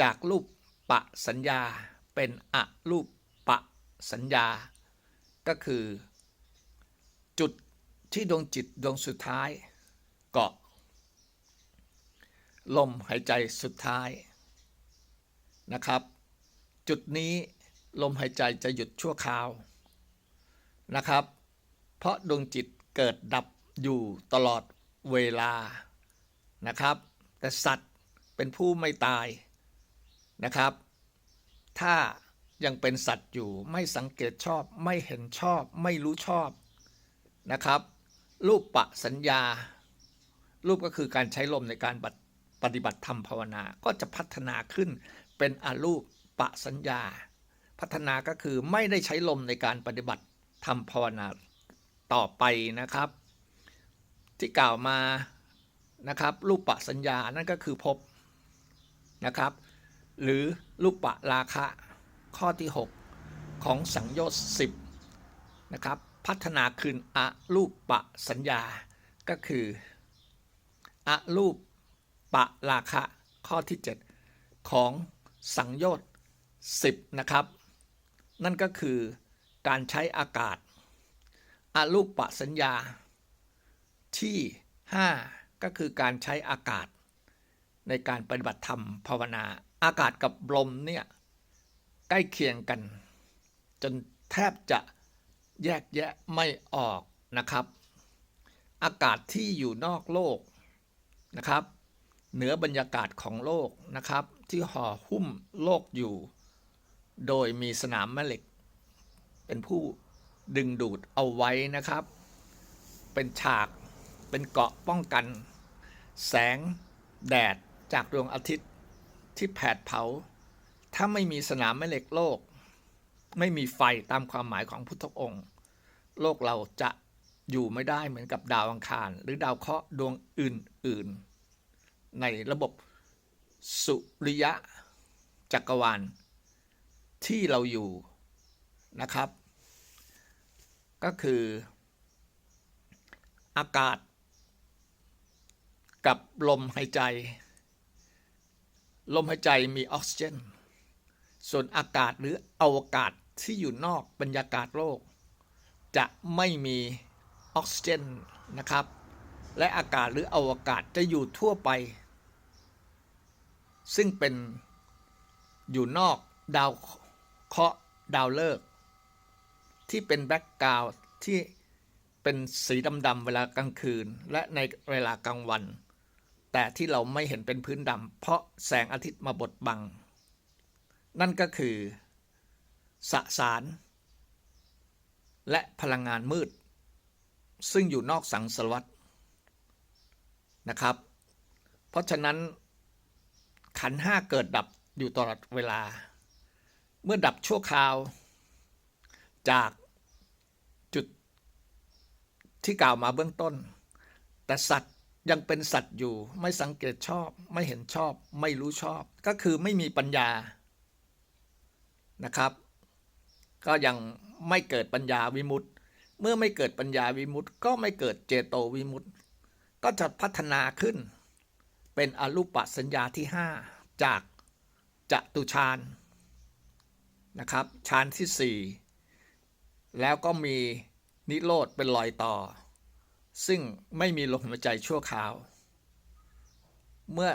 จากรูปปะสัญญาเป็นอรูปปะสัญญา ก็คือ จุดที่ดวงจิตดวงสุดท้ายเกาะ ลมหายใจสุดท้ายนะครับ จุดนี้ลมหายใจจะหยุดชั่วคราวนะครับ เพราะดวงจิตเกิดดับอยู่ตลอดเวลานะครับ แต่สัตว์เป็นผู้ไม่ตาย นะครับ ถ้ายังเป็นสัตว์อยู่ไม่สังเกตชอบ ไม่เห็นชอบ ไม่รู้ชอบนะครับ รูปปะสัญญา รูปก็คือการใช้ลมในการปฏิบัติธรรมภาวนาก็จะพัฒนาขึ้นเป็นอารูปปะสัญญา พัฒนาก็คือไม่ได้ใช้ลมในการปฏิบัติธรรมภาวนาต่อไปนะครับ ที่กล่าวมานะครับ รูปปะสัญญานั่นก็คือภพนะครับ หรือรูปปะราคะข้อที่ 6 ของสังโยชน์10นะครับพัฒนาคืนอรูปปะสัญญาก็คืออรูปปะราคะข้อที่ 7 ของสังโยชน์10นะครับ นั่นก็คือการใช้อากาศอรูปปะสัญญา ที่ 5 ก็คือการใช้อากาศ ในการปฏิบัติธรรมภาวนา อากาศกับลมเนี่ยใกล้เคียงกัน จนแทบจะแยกแยะไม่ออกนะครับ อากาศที่อยู่นอกโลกนะครับ เหนือบรรยากาศของโลกนะครับ ที่ห่อหุ้มโลกอยู่ โดยมีสนามแม่เหล็ก เป็นผู้ดึงดูดเอาไว้นะครับ เป็นฉากเป็นเกาะป้องกัน แสงแดดจากดวงอาทิตย์ ที่แผดเผา ถ้าไม่มีสนามแม่เหล็กโลก ไม่มีไฟตามความหมายของพุทธองค์ โลกเราจะอยู่ไม่ได้เหมือนกับดาวอังคาร หรือดาวเคราะห์ดวงอื่น ๆ ในระบบสุริยะจักรวาลที่เราอยู่นะครับ ก็คืออากาศกับลมหายใจ ลมหายใจมีออกซิเจน ส่วนอากาศหรืออวกาศที่อยู่นอกบรรยากาศโลก จะไม่มีออกซิเจนนะครับ และอากาศหรืออวกาศจะอยู่ทั่วไป ซึ่งเป็นอยู่นอกดาวเคราะห์ดาวฤกษ์ที่เป็นแบ็กกราวด์ที่เป็นสีดำๆเวลากลางคืน และในเวลากลางวัน แต่ที่เราไม่เห็นเป็นพื้นดำเพราะแสงอาทิตย์มาบดบัง นั่นก็คือสสาร และพลังงานมืด ซึ่งอยู่นอกสังสารวัตนะครับ เพราะฉะนั้นขันห้าเกิดดับอยู่ตลอดเวลา เมื่อดับชั่วคราว จากจุดที่กล่าวมาเบื้องต้น แต่สัตว์ ยังเป็นสัตว์อยู่ ไม่สังเกตชอบ ไม่เห็นชอบ ไม่รู้ชอบ ก็คือไม่มีปัญญานะครับ ก็ยังไม่เกิดปัญญาวิมุตต์เมื่อไม่เกิดปัญญาวิมุตต์ก็ไม่เกิดเจโตวิมุตต์ก็จะพัฒนาขึ้น เป็นอรูปสัญญาที่ 5 จากจตุฌานนะครับฌานที่ 4 แล้วก็มีนิโรธเป็นรอยต่อ ซึ่งไม่มีลมหายใจชั่วคราว เมื่อ